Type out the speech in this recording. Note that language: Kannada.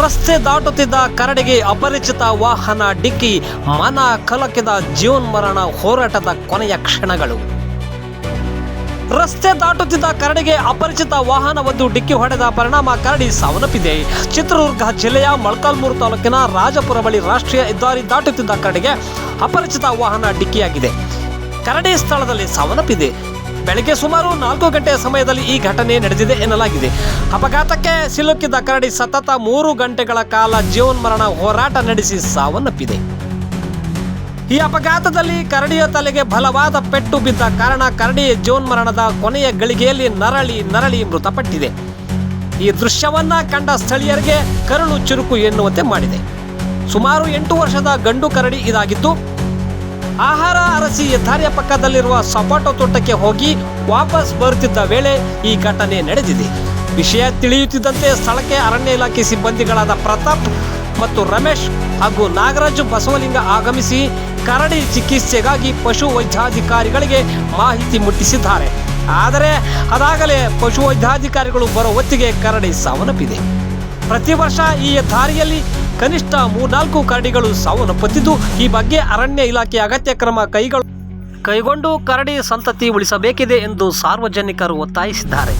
ರಸ್ತೆ ದಾಟುತ್ತಿದ್ದ ಕರಡಿಗೆ ಅಪರಿಚಿತ ವಾಹನ ಡಿಕ್ಕಿ ಮನ ಕಲಕಿದ ಜೀವನ್ಮರಣ ಹೋರಾಟದ ಕೊನೆಯ ಕ್ಷಣಗಳು. ರಸ್ತೆ ದಾಟುತ್ತಿದ್ದ ಕರಡಿಗೆ ಅಪರಿಚಿತ ವಾಹನವೊಂದು ಡಿಕ್ಕಿ ಹೊಡೆದ ಪರಿಣಾಮ ಕರಡಿ ಸಾವನ್ನಪ್ಪಿದೆ. ಚಿತ್ರದುರ್ಗ ಜಿಲ್ಲೆಯ ಮೊಳಕಾಲ್ಮೂರು ತಾಲೂಕಿನ ರಾಜಪುರ ಬಳಿ ರಾಷ್ಟ್ರೀಯ ಹೆದ್ದಾರಿ ದಾಟುತ್ತಿದ್ದ ಕರಡಿಗೆ ಅಪರಿಚಿತ ವಾಹನ ಡಿಕ್ಕಿಯಾಗಿದೆ. ಕರಡಿ ಸ್ಥಳದಲ್ಲಿ ಸಾವನ್ನಪ್ಪಿದೆ. ಬೆಳಗ್ಗೆ ಸುಮಾರು ನಾಲ್ಕು ಗಂಟೆಯ ಸಮಯದಲ್ಲಿ ಈ ಘಟನೆ ನಡೆದಿದೆ ಎನ್ನಲಾಗಿದೆ. ಅಪಘಾತಕ್ಕೆ ಸಿಲುಕಿದ್ದ ಕರಡಿ ಸತತ ಮೂರು ಗಂಟೆಗಳ ಕಾಲ ಜೀವನ್ಮರಣ ಹೋರಾಟ ನಡೆಸಿ ಸಾವನ್ನಪ್ಪಿದೆ. ಈ ಅಪಘಾತದಲ್ಲಿ ಕರಡಿಯ ತಲೆಗೆ ಬಲವಾದ ಪೆಟ್ಟು ಬಿದ್ದ ಕಾರಣ ಕರಡಿ ಜೀವನ್ಮರಣದ ಕೊನೆಯ ಗಳಿಗೆಯಲ್ಲಿ ನರಳಿ ನರಳಿ ಮೃತಪಟ್ಟಿದೆ. ಈ ದೃಶ್ಯವನ್ನ ಕಂಡ ಸ್ಥಳೀಯರಿಗೆ ಕರುಳು ಚುರುಕು ಎನ್ನುವಂತೆ ಮಾಡಿದೆ. ಸುಮಾರು ಎಂಟು ವರ್ಷದ ಗಂಡು ಕರಡಿ ಇದಾಗಿದ್ದು ಆಹಾರ ಅರಸಿ ಹೆದ್ದಾರಿಯ ಪಕ್ಕದಲ್ಲಿರುವ ಸಪಾಟೋ ತೋಟಕ್ಕೆ ಹೋಗಿ ವಾಪಸ್ ಬರುತ್ತಿದ್ದ ವೇಳೆ ಈ ಘಟನೆ ನಡೆದಿದೆ. ವಿಷಯ ತಿಳಿಯುತ್ತಿದ್ದಂತೆ ಸ್ಥಳಕ್ಕೆ ಅರಣ್ಯ ಇಲಾಖೆ ಸಿಬ್ಬಂದಿಗಳಾದ ಪ್ರತಾಪ್ ಮತ್ತು ರಮೇಶ್ ಹಾಗೂ ನಾಗರಾಜು ಬಸವಲಿಂಗ ಆಗಮಿಸಿ ಕರಡಿ ಚಿಕಿತ್ಸೆಗಾಗಿ ಪಶು ವೈದ್ಯಾಧಿಕಾರಿಗಳಿಗೆ ಮಾಹಿತಿ ಮುಟ್ಟಿಸಿದ್ದಾರೆ. ಆದರೆ ಅದಾಗಲೇ ಪಶು ವೈದ್ಯಾಧಿಕಾರಿಗಳು ಬರೋ ಹೊತ್ತಿಗೆ ಕರಡಿ ಸಾವನ್ನಪ್ಪಿದೆ. ಪ್ರತಿ ವರ್ಷ ಈ ದಾರಿಯಲ್ಲಿ ಕನಿಷ್ಠ ಮೂರ್ನಾಲ್ಕು ಕರಡಿಗಳು ಸಾವನ್ನಪ್ಪುತ್ತಿದ್ದು, ಈ ಬಗ್ಗೆ ಅರಣ್ಯ ಇಲಾಖೆ ಅಗತ್ಯ ಕ್ರಮ ಕೈಗಳು ಕೈಗೊಂಡು ಕರಡಿ ಸಂತತಿ ಉಳಿಸಬೇಕಿದೆ ಎಂದು ಸಾರ್ವಜನಿಕರು ಒತ್ತಾಯಿಸಿದ್ದಾರೆ.